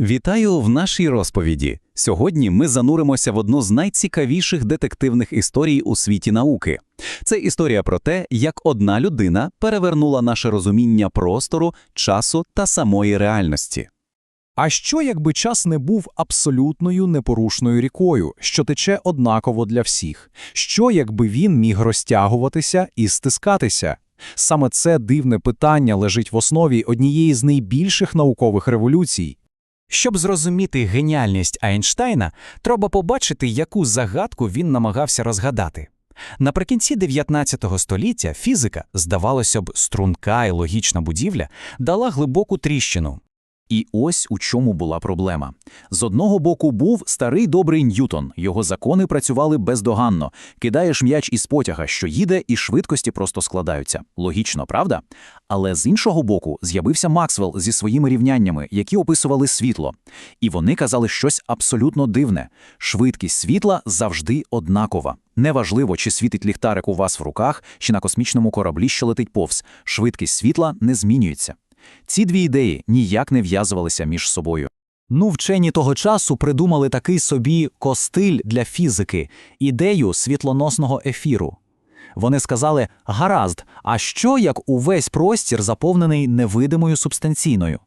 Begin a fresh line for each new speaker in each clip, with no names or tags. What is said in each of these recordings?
Вітаю в нашій розповіді. Сьогодні ми зануримося в одну з найцікавіших детективних історій у світі науки. Це історія про те, як одна людина перевернула наше розуміння простору, часу та самої реальності.
А що, якби час не був абсолютною непорушною рікою, що тече однаково для всіх? Що, якби він міг розтягуватися і стискатися? Саме це дивне питання лежить в основі однієї з найбільших наукових революцій.
Щоб зрозуміти геніальність Айнштейна, треба побачити, яку загадку він намагався розгадати. Наприкінці 19 століття фізика, здавалося б, струнка і логічна будівля, дала глибоку тріщину.
І ось у чому була проблема. З одного боку був старий добрий Ньютон, його закони працювали бездоганно. Кидаєш м'яч із потяга, що їде, і швидкості просто складаються. Логічно, правда? Але з іншого боку з'явився Максвелл зі своїми рівняннями, які описували світло. І вони казали щось абсолютно дивне. Швидкість світла завжди однакова. Неважливо, чи світить ліхтарик у вас в руках, чи на космічному кораблі, що летить повз. Швидкість світла не змінюється. Ці дві ідеї ніяк не в'язувалися між собою.
Ну, вчені того часу придумали такий собі костиль для фізики, ідею світлоносного ефіру. Вони сказали: гаразд, а що як увесь простір заповнений невидимою субстанційною?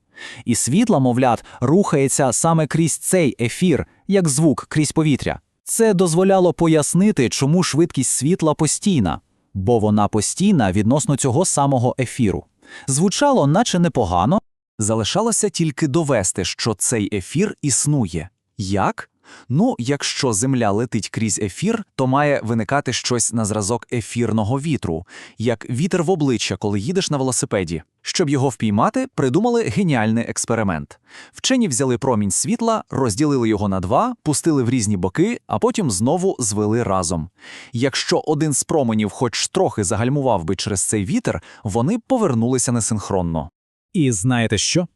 І світло, мовлят, рухається саме крізь цей ефір, як звук крізь повітря. Це дозволяло пояснити, чому швидкість світла постійна, бо вона постійна відносно цього самого ефіру. Звучало, наче непогано, залишалося тільки довести, що цей ефір існує. Як? Ну, якщо Земля летить крізь ефір, то має виникати щось на зразок ефірного вітру, як вітер в обличчя, коли їдеш на велосипеді. Щоб його впіймати, придумали геніальний експеримент. Вчені взяли промінь світла, розділили його на два, пустили в різні боки, а потім знову звели разом. Якщо один з променів хоч трохи загальмував би через цей вітер, вони повернулися несинхронно.
І знаєте що?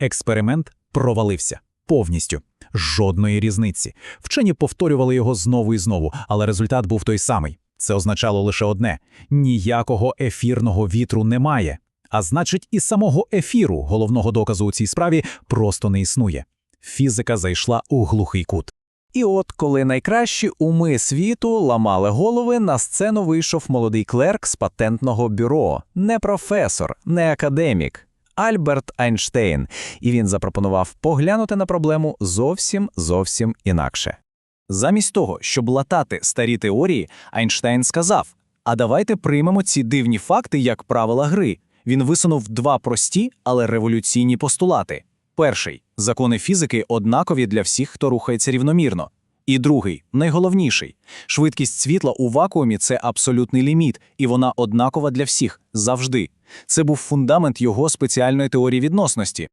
Експеримент провалився повністю. Жодної різниці. Вчені повторювали його знову і знову, але результат був той самий. Це означало лише одне: ніякого ефірного вітру немає. А значить, і самого ефіру, головного доказу у цій справі, просто не існує. Фізика зайшла у глухий кут.
І от, коли найкращі уми світу ламали голови, на сцену вийшов молодий клерк з патентного бюро, не професор, не академік. Альберт Айнштейн, і він запропонував поглянути на проблему зовсім зовсім інакше. Замість того, щоб латати старі теорії, Айнштейн сказав: А давайте приймемо ці дивні факти як правила гри. Він висунув два прості, але революційні постулати. Перший закони фізики однакові для всіх, хто рухається рівномірно. І другий, найголовніший швидкість світла у вакуумі це абсолютний ліміт, і вона однакова для всіх завжди. Це був фундамент його спеціальної теорії відносності.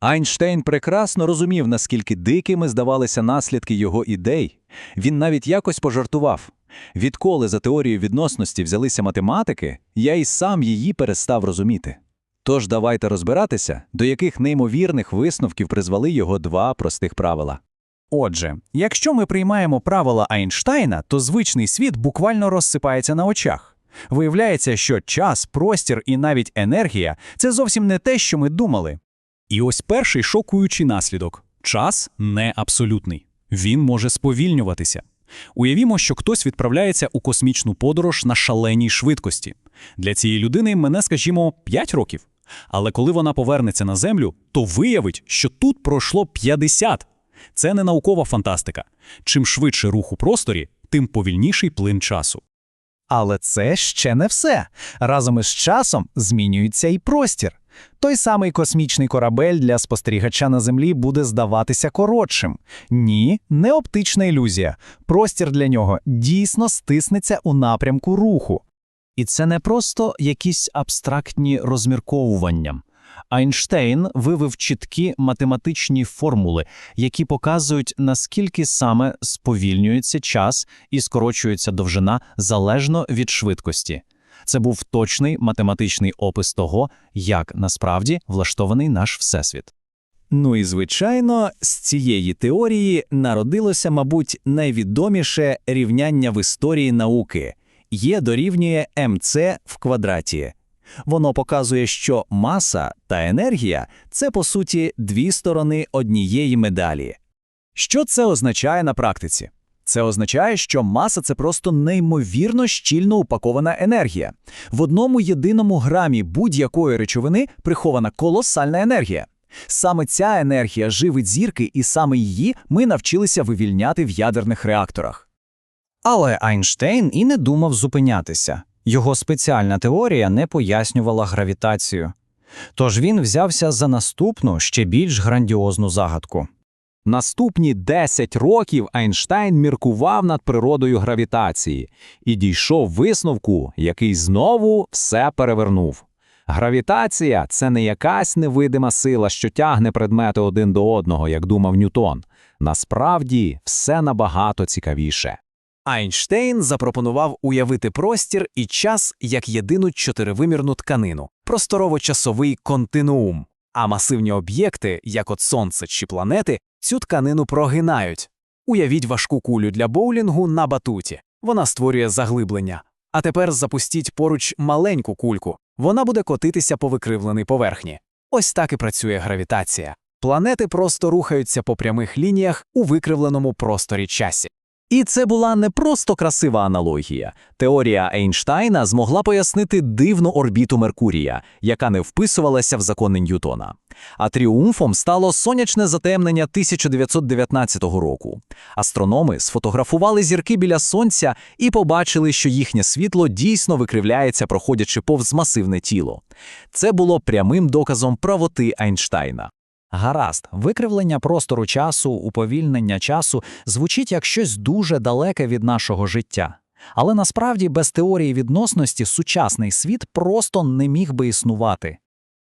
Айнштейн прекрасно розумів, наскільки дикими здавалися наслідки його ідей. Він навіть якось пожартував. Відколи за теорією відносності взялися математики, я й сам її перестав розуміти. Тож давайте розбиратися, до яких неймовірних висновків призвели його два простих правила. Отже, якщо ми приймаємо правила Айнштайна, то звичний світ буквально розсипається на очах. Виявляється, що час, простір і навіть енергія це зовсім не те, що ми думали.
І ось перший шокуючий наслідок: час не абсолютний. Він може сповільнюватися. Уявімо, що хтось відправляється у космічну подорож на шаленій швидкості. Для цієї людини мене, скажімо, 5 років. Але коли вона повернеться на Землю, то виявить, що тут пройшло 50. Це не наукова фантастика. Чим швидше рух у просторі, тим повільніший плин часу.
Але це ще не все. Разом із часом змінюється і простір. Той самий космічний корабель для спостерігача на Землі буде здаватися коротшим. Ні, не оптична ілюзія. Простір для нього дійсно стиснеться у напрямку руху. І це не просто якісь абстрактні розмірковування. Айнштейн вивив чіткі математичні формули, які показують, наскільки саме сповільнюється час і скорочується довжина залежно від швидкості. Це був точний математичний опис того, як насправді влаштований наш всесвіт. Ну і звичайно, з цієї теорії народилося, мабуть, найвідоміше рівняння в історії науки є дорівнює МЦ в квадраті. Воно показує, що маса та енергія це по суті дві сторони однієї медалі. Що це означає на практиці? Це означає, що маса це просто неймовірно щільно упакована енергія. В одному єдиному грамі будь-якої речовини прихована колосальна енергія. Саме ця енергія живить зірки, і саме її ми навчилися вивільняти в ядерних реакторах. Але Айнштейн і не думав зупинятися. Його спеціальна теорія не пояснювала гравітацію. Тож він взявся за наступну, ще більш грандіозну загадку.
Наступні 10 років Айнштайн міркував над природою гравітації і дійшов висновку, який знову все перевернув. Гравітація це не якась невидима сила, що тягне предмети один до одного, як думав Ньютон. Насправді все набагато цікавіше.
Айнштейн запропонував уявити простір і час як єдину чотиривимірну тканину просторово-часовий континуум. А масивні об'єкти, як от сонце чи планети, цю тканину прогинають. Уявіть важку кулю для боулінгу на батуті. Вона створює заглиблення. А тепер запустіть поруч маленьку кульку. Вона буде котитися по викривленій поверхні. Ось так і працює гравітація. Планети просто рухаються по прямих лініях у викривленому просторі часі. І це була не просто красива аналогія. Теорія Ейнштейна змогла пояснити дивну орбіту Меркурія, яка не вписувалася в закони Ньютона. А тріумфом стало сонячне затемнення 1919 року. Астрономи сфотографували зірки біля сонця і побачили, що їхнє світло дійсно викривляється, проходячи повз масивне тіло. Це було прямим доказом правоти Ейнштейна. Гаразд, викривлення простору часу, уповільнення часу звучить як щось дуже далеке від нашого життя. Але насправді без теорії відносності сучасний світ просто не міг би існувати.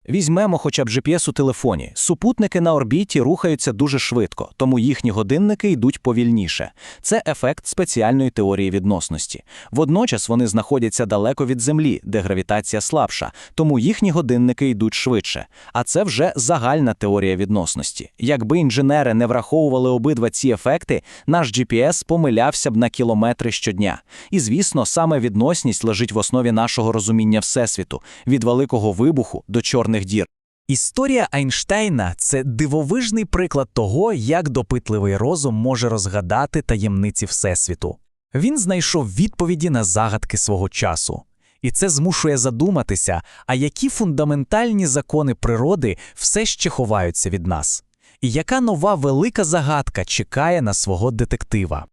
Візьмемо хоча б GPS у телефоні. Супутники на орбіті рухаються дуже швидко, тому їхні годинники йдуть повільніше. Це ефект спеціальної теорії відносності. Водночас вони знаходяться далеко від Землі, де гравітація слабша, тому їхні годинники йдуть швидше. А це вже загальна теорія відносності. Якби інженери не враховували обидва ці ефекти, наш GPS помилявся б на кілометри щодня. І звісно, саме відносність лежить в основі нашого розуміння Всесвіту від великого вибуху до чорних дір. Історія Айнштейна це дивовижний приклад того, як допитливий розум може розгадати таємниці Всесвіту. Він знайшов відповіді на загадки свого часу. І це змушує задуматися, а які фундаментальні закони природи все ще ховаються від нас. І яка нова велика загадка чекає на свого детектива.